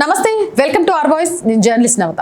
నమస్తే welcome to are voice. నేను journalist Navata.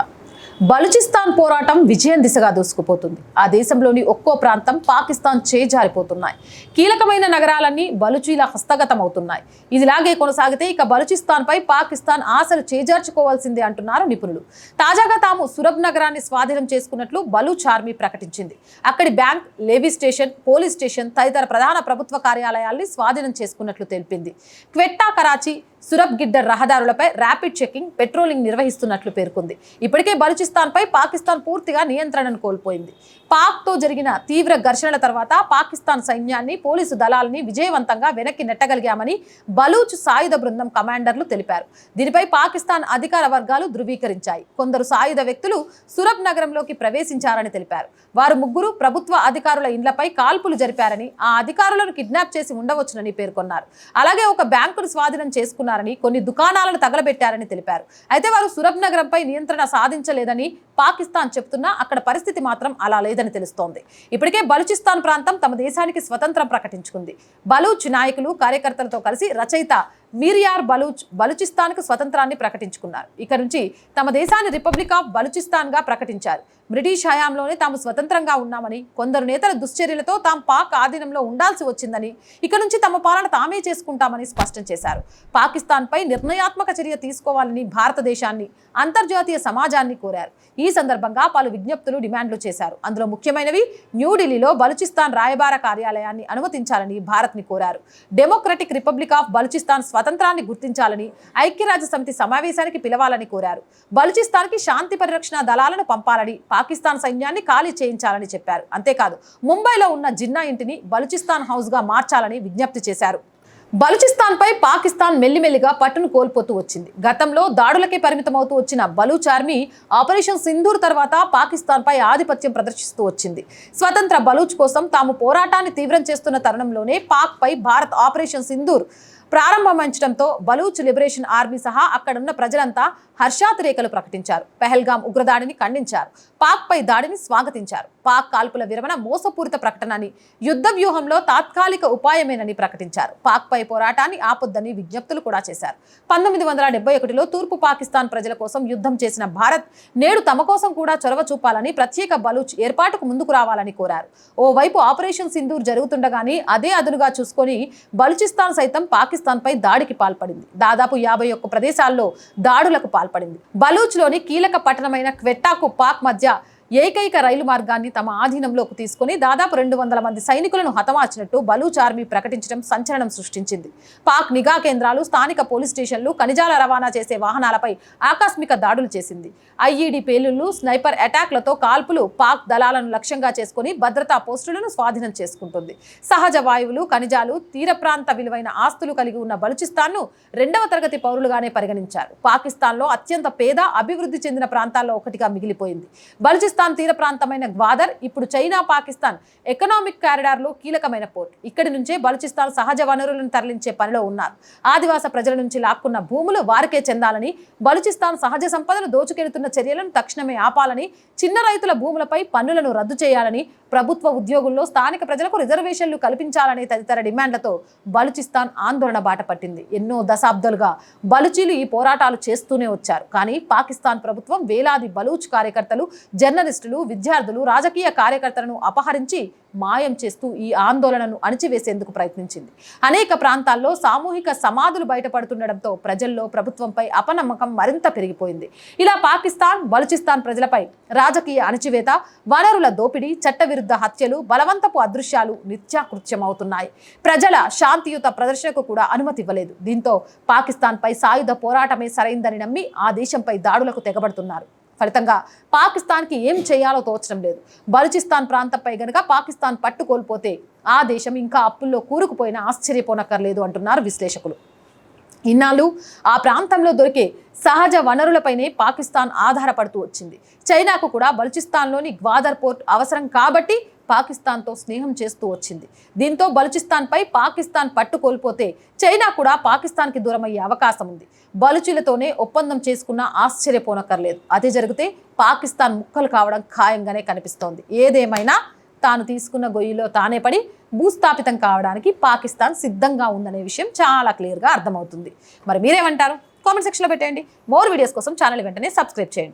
Balochistan పోరాటం విజయం దిశగా దూసుకుపోతుంది. ఆ దేశంలోని ఒక్కో ప్రాంతం పాకిస్తాన్ చేజారిపోతున్నాయి. కీలకమైన నగరాలన్నీ బలుచీల హస్తగతం అవుతున్నాయి ఇదిలాగే కొనసాగితే ఇక బలుచిస్తాన్పై పాకిస్తాన్ ఆశలు చేజార్చుకోవాల్సిందే అంటున్నారు నిపుణులు. తాజాగా తాము సురబ్ నగరాన్ని స్వాధీనం చేసుకున్నట్లు బలూచ్ ఆర్మీ ప్రకటించింది. అక్కడి bank levy station police station తదితర ప్రధాన ప్రభుత్వ కార్యాలయాల్ని స్వాధీనం చేసుకున్నట్లు తెలిపింది. క్వెట్టా కరాచీ సురబ్ గిడ్డర్ రహదారులపై ర్యాపిడ్ చెకింగ్ పెట్రోలింగ్ నిర్వహిస్తున్నట్లు పేర్కొంది. ఇప్పటికే బలుచిస్తాన్పై పాకిస్తాన్ పూర్తిగా నియంత్రణను కోల్పోయింది. పాక్తో జరిగిన తీవ్ర ఘర్షణల తర్వాత పాకిస్తాన్ సైన్యాన్ని పోలీసు దళాలని విజయవంతంగా వెనక్కి నెట్టగలిగామని బలూచ్ సాయుధ బృందం కమాండర్లు తెలిపారు. దీనిపై పాకిస్తాన్ అధికార వర్గాలు ధృవీకరించాయి. కొందరు సాయుధ వ్యక్తులు సురబ్ నగరంలోకి ప్రవేశించారని తెలిపారు. వారు ముగ్గురు ప్రభుత్వ అధికారుల ఇండ్లపై కాల్పులు జరిపారని ఆ అధికారులను కిడ్నాప్ చేసి ఉండవచ్చునని పేర్కొన్నారు. అలాగే ఒక బ్యాంకును స్వాధీనం చేస్తున్నారని కొన్ని దుకాణాలను తగలబెట్టారని తెలిపారు. అయితే వారు సురబ్ నగరంపై నియంత్రణ సాధించలేదని పాకిస్తాన్ చెప్తున్నా అక్కడ పరిస్థితి మాత్రం అలా లేదని తెలుస్తోంది. ఇప్పటికే బలూచిస్తాన్ ప్రాంతం తమ దేశానికి స్వతంత్రం ప్రకటించుకుంది. బలూచ్ నాయకులు కార్యకర్తలతో కలిసి రచయిత మీరియార్ బలూచ్ బలూచిస్తాన్కు స్వతంత్రాన్ని ప్రకటించుకున్నారు. ఇక నుంచి తమ దేశాన్ని రిపబ్లిక్ ఆఫ్ బలూచిస్తాన్గా ప్రకటించారు. బ్రిటిష్ హయాంలోనే తాము స్వతంత్రంగా ఉన్నామని కొందరు నేతల దుశ్చర్యలతో తాము పాక్ ఆధీనంలో ఉండాల్సి వచ్చిందని ఇక నుంచి తమ పాలన తామే చేసుకుంటామని స్పష్టం చేశారు. పాకిస్తాన్పై నిర్ణయాత్మక చర్య తీసుకోవాలని భారతదేశాన్ని అంతర్జాతీయ సమాజాన్ని కోరారు. ఈ సందర్భంగా పలు విజ్ఞప్తులు డిమాండ్లు చేశారు. అందులో ముఖ్యమైనవి న్యూఢిల్లీలో బలూచిస్తాన్ రాయబార కార్యాలయాన్ని అనుమతించాలని భారత్ని కోరారు. డెమోక్రటిక్ రిపబ్లిక్ ఆఫ్ బలూచిస్తాన్ స్వతంత్రాన్ని గుర్తించాలని ఐక్యరాజ్య సమితి సమావేశానికి పిలవాలని కోరారు. బలూచిస్తాన్కి శాంతి పరిరక్షణ దళాలను పంపాలని పాకిస్తాన్ సైన్యాన్ని ఖాళీ చేయించాలని చెప్పారు. అంతేకాదు ముంబైలో ఉన్న జిన్నా ఇంటిని బలూచిస్తాన్ హౌస్గా మార్చాలని విజ్ఞప్తి చేశారు. బలూచిస్తాన్పై పాకిస్తాన్ మెల్లిమెల్లిగా పట్టును కోల్పోతూ వచ్చింది. గతంలో దాడులకే పరిమితమవుతూ వచ్చిన బలూచ్ ఆర్మీ ఆపరేషన్ సింధూర్ తర్వాత పాకిస్తాన్పై ఆధిపత్యం ప్రదర్శిస్తూ వచ్చింది. స్వతంత్ర బలూచ్ కోసం తాము పోరాటాన్ని తీవ్రం చేస్తున్న తరుణంలోనే పాక్పై భారత్ ఆపరేషన్ సింధూర్ ప్రారంభమించడంతో బలూచ్ లిబరేషన్ ఆర్మీ సహా అక్కడున్న ప్రజలంతా హర్షాతిరేకలు ప్రకటించారు. పెహల్గాం ఉగ్రదాడిని ఖండించారు. పాక్పై దాడిని స్వాగతించారు. పాక్ కాల్పుల విరమణ మోసపూరిత ప్రకటనని యుద్ధ వ్యూహంలో తాత్కాలిక ఉపాయమేనని ప్రకటించారు. పాక్ పై పోరాటాన్ని ఆపొద్దని విజ్ఞప్తులు కూడా చేశారు. పంతొమ్మిది వందల డెబ్బై ఒకటిలో తూర్పు పాకిస్తాన్ ప్రజల కోసం యుద్ధం చేసిన భారత్ నేడు తమ కోసం కూడా చొరవ చూపాలని ప్రత్యేక బలూచ్ ఏర్పాటుకు ముందుకు రావాలని కోరారు. ఓవైపు ఆపరేషన్ సింధూర్ జరుగుతుండగానే అదే అదునుగా చూసుకొని బలూచిస్తాన్ సైతం పాకిస్తాన్పై దాడికి పాల్పడింది. దాదాపు యాభై ఒక్క ప్రదేశాల్లో దాడులకు పాల్పడింది. బలూచ్లోని కీలక పట్టణమైన క్వెట్టాకు పాక్ మధ్య ఏకైక రైలు మార్గాన్ని తమ ఆధీనంలోకి తీసుకుని దాదాపు రెండు వందల మంది సైనికులను హతమార్చినట్టు బలూచ్ ఆర్మీ ప్రకటించడం సంచలనం సృష్టించింది. పాక్ నిఘా కేంద్రాలు స్థానిక పోలీస్ స్టేషన్లు ఖనిజాల రవాణా చేసే వాహనాలపై ఆకస్మిక దాడులు చేసింది. ఐఈడి పేలుళ్ళు స్నైపర్ అటాక్లతో కాల్పులు పాక్ దళాలను లక్ష్యంగా చేసుకుని భద్రతా పోస్టులను స్వాధీనం చేసుకుంటుంది. సహజ వాయువులు ఖనిజాలు తీర ప్రాంత విలువైన ఆస్తులు కలిగి ఉన్న బలుచిస్తాన్ను రెండవ తరగతి పౌరులుగానే పరిగణించారు. పాకిస్తాన్లో అత్యంత పేద అభివృద్ధి చెందిన ప్రాంతాల్లో ఒకటిగా మిగిలిపోయింది. బలుచిస్తాన్ తీర ప్రాంతమైన గ్వాదర్ ఇప్పుడు చైనా పాకిస్తాన్ ఎకనామిక్ కారిడార్లో కీలకమైన పోర్ట్. ఇక్కడి నుంచే బలుచిస్తాన్ సహజ వనరులను తరలించే పనిలో ఉన్నారు. ఆదివాస ప్రజల నుంచి లాక్కున్న భూములు వారికే చెందాలని బలుచిస్తాన్ సహజ సంపదను దోచుకెళ్తున్న చర్యలను తక్షణమే ఆపాలని చిన్న రైతుల భూములపై పన్నులను రద్దు చేయాలని ప్రభుత్వ ఉద్యోగుల్లో స్థానిక ప్రజలకు రిజర్వేషన్లు కల్పించాలనే తదితర డిమాండ్లతో బలుచిస్తాన్ ఆందోళన బాట పట్టింది. ఎన్నో దశాబ్దాలుగా బలుచీలు ఈ పోరాటాలు చేస్తూనే వచ్చారు. కానీ పాకిస్తాన్ ప్రభుత్వం వేలాది బలూచ్ కార్యకర్తలు జర్నలిస్టులు విద్యార్థులు రాజకీయ కార్యకర్తలను అపహరించి మాయం చేస్తూ ఈ ఆందోళనను అణిచివేసేందుకు ప్రయత్నించింది. అనేక ప్రాంతాల్లో సామూహిక సమాధులు బయటపడుతుండటంతో ప్రజల్లో ప్రభుత్వంపై అపనమ్మకం మరింత పెరిగిపోయింది. ఇలా పాకిస్తాన్ బలుచిస్తాన్ ప్రజలపై రాజకీయ అణచివేత వనరుల దోపిడీ చట్టవిరుద్ధ హత్యలు బలవంతపు అదృశ్యాలు నిత్యాకృత్యమవుతున్నాయి. ప్రజల శాంతియుత ప్రదర్శనకు కూడా అనుమతి ఇవ్వలేదు దీంతో పాకిస్తాన్పై సాయుధ పోరాటమే సరైందని నమ్మి ఆ దేశంపై దాడులకు తెగబడుతున్నారు. ఫలితంగా పాకిస్తాన్కి ఏం చేయాలో తోచడం లేదు. బలుచిస్తాన్ ప్రాంతంపై గనక పాకిస్తాన్ పట్టు కోల్పోతే ఆ దేశం ఇంకా అప్పుల్లో కూరుకుపోయినా ఆశ్చర్యపోనక్కర్లేదు అంటున్నారు విశ్లేషకులు. ఇన్నాళ్ళు ఆ ప్రాంతంలో దొరికే సహజ వనరులపైనే పాకిస్తాన్ ఆధారపడుతూ వచ్చింది. చైనాకు కూడా బలుచిస్తాన్లోని గ్వాదర్ పోర్ట్ అవసరం కాబట్టి పాకిస్తాన్తో స్నేహం చేస్తూ వచ్చింది. దీంతో బలుచిస్తాన్పై పాకిస్తాన్ పట్టు కోల్పోతే చైనా కూడా పాకిస్తాన్కి దూరమయ్యే అవకాశం ఉంది. బలుచులతోనే ఒప్పందం చేసుకున్న ఆశ్చర్యపోనక్కర్లేదు. అదే జరిగితే పాకిస్తాన్ ముక్కలు కావడం ఖాయంగానే కనిపిస్తోంది. ఏదేమైనా తాను తీసుకున్న గొయ్యిలో తానే పడి భూస్థాపితం కావడానికి పాకిస్తాన్ సిద్ధంగా ఉందనే విషయం చాలా క్లియర్గా అర్థమవుతుంది. మరి మీరేమంటారు? కామెంట్ సెక్షన్లో పెట్టండి మోర్ వీడియోస్ కోసం ఛానల్ వెంటనే సబ్స్క్రైబ్ చేయండి.